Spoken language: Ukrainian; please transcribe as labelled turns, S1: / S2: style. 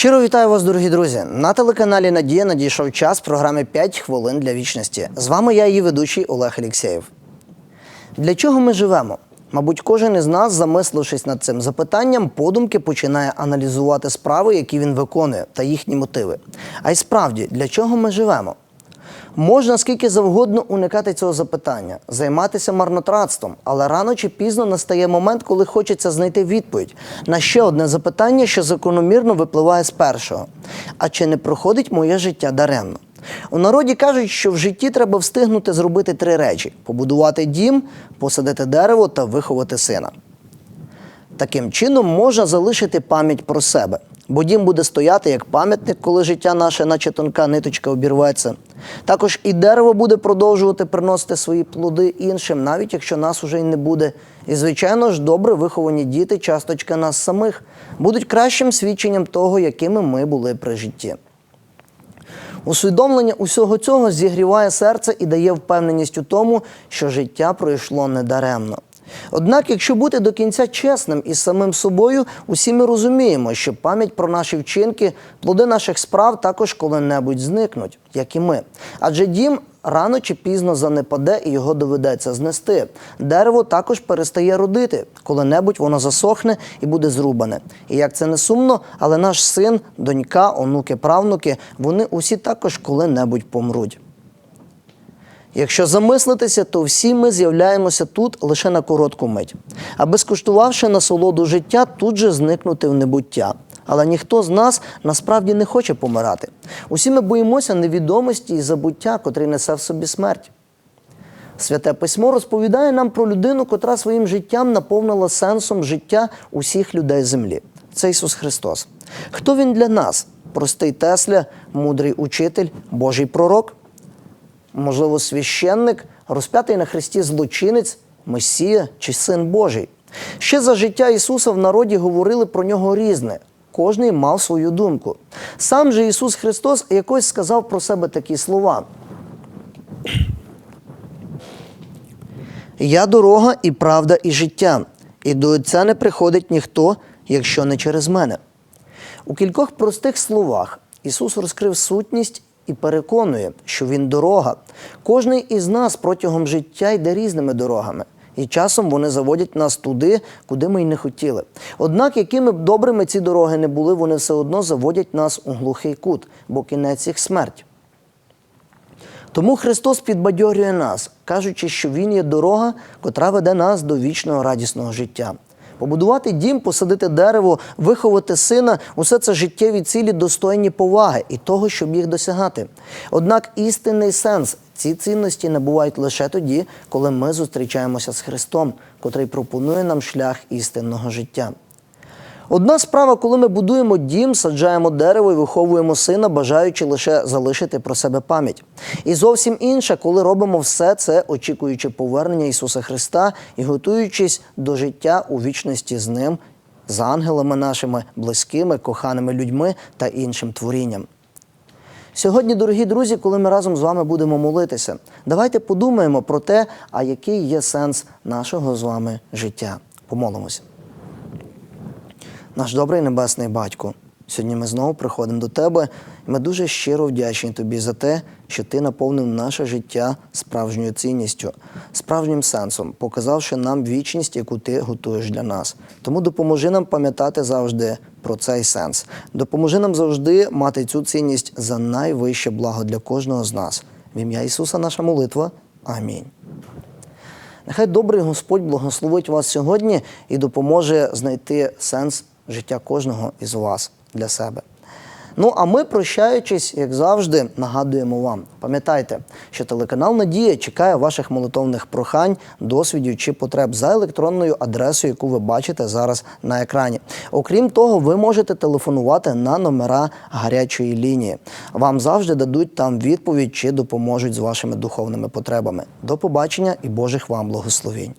S1: Щиро вітаю вас, дорогі друзі. На телеканалі Надія надійшов час програми «5 хвилин для вічності. З вами я, її ведучий Олег Алєксєєв. Для чого ми живемо? Мабуть, кожен із нас, замислившись над цим запитанням, подумки починає аналізувати справи, які він виконує, та їхні мотиви. А й справді, для чого ми живемо? Можна скільки завгодно уникати цього запитання, займатися марнотратством, але рано чи пізно настає момент, коли хочеться знайти відповідь на ще одне запитання, що закономірно випливає з першого: а чи не проходить моє життя даремно? У народі кажуть, що в житті треба встигнути зробити три речі: побудувати дім, посадити дерево та виховати сина. Таким чином можна залишити пам'ять про себе, бо дім буде стояти як пам'ятник, коли життя наше, наче тонка ниточка, обірветься. Також і дерево буде продовжувати приносити свої плоди іншим, навіть якщо нас уже й не буде. І, звичайно ж, добре виховані діти, часточка нас самих, будуть кращим свідченням того, якими ми були при житті. Усвідомлення усього цього зігріває серце і дає впевненість у тому, що життя пройшло недаремно. Однак, якщо бути до кінця чесним із самим собою, усі ми розуміємо, що пам'ять про наші вчинки, плоди наших справ також коли-небудь зникнуть, як і ми. Адже дім рано чи пізно занепаде і його доведеться знести. Дерево також перестає родити, коли-небудь воно засохне і буде зрубане. І як це не сумно, але наш син, донька, онуки, правнуки, вони усі також коли-небудь помруть. Якщо замислитися, то всі ми з'являємося тут лише на коротку мить, аби скуштувавши насолоду життя, тут же зникнути в небуття. Але ніхто з нас насправді не хоче помирати. Усі ми боїмося невідомості і забуття, котрий несе в собі смерть. Святе письмо розповідає нам про людину, котра своїм життям наповнила сенсом життя усіх людей землі. Це Ісус Христос. Хто Він для нас? Простий Тесля, мудрий учитель, Божий пророк? Можливо, священник, розп'ятий на хресті злочинець, Месія чи син Божий. Ще за життя Ісуса в народі говорили про нього різне. Кожний мав свою думку. Сам же Ісус Христос якось сказав про себе такі слова. Я дорога і правда, і життя, і до Отця не приходить ніхто, якщо не через мене. У кількох простих словах Ісус розкрив сутність і переконує, що Він дорога. Кожний із нас протягом життя йде різними дорогами. І часом вони заводять нас туди, куди ми й не хотіли. Однак, якими б добрими ці дороги не були, вони все одно заводять нас у глухий кут, бо кінець їх смерть. Тому Христос підбадьорює нас, кажучи, що Він є дорога, котра веде нас до вічного радісного життя. Побудувати дім, посадити дерево, виховати сина усе це життєві цілі достойні поваги і того, щоб їх досягати. Однак істинний сенс ці цінності набувають лише тоді, коли ми зустрічаємося з Христом, котрий пропонує нам шлях істинного життя. Одна справа, коли ми будуємо дім, саджаємо дерево і виховуємо сина, бажаючи лише залишити про себе пам'ять. І зовсім інша, коли робимо все це, очікуючи повернення Ісуса Христа і готуючись до життя у вічності з Ним, з ангелами нашими, близькими, коханими людьми та іншим творінням. Сьогодні, дорогі друзі, коли ми разом з вами будемо молитися, давайте подумаємо про те, а який є сенс нашого з вами життя. Помолимося. Наш добрий небесний батько, сьогодні ми знову приходимо до тебе, і ми дуже щиро вдячні тобі за те, що ти наповнив наше життя справжньою цінністю, справжнім сенсом, показавши нам вічність, яку ти готуєш для нас. Тому допоможи нам пам'ятати завжди про цей сенс. Допоможи нам завжди мати цю цінність за найвище благо для кожного з нас. В ім'я Ісуса наша молитва. Амінь. Нехай добрий Господь благословить вас сьогодні і допоможе знайти сенс життя кожного із вас для себе. Ну а ми, прощаючись, як завжди, нагадуємо вам. Пам'ятайте, що телеканал Надія чекає ваших молитовних прохань, досвідів чи потреб за електронною адресою, яку ви бачите зараз на екрані. Окрім того, ви можете телефонувати на номера гарячої лінії. Вам завжди дадуть там відповідь чи допоможуть з вашими духовними потребами. До побачення і Божих вам благословінь.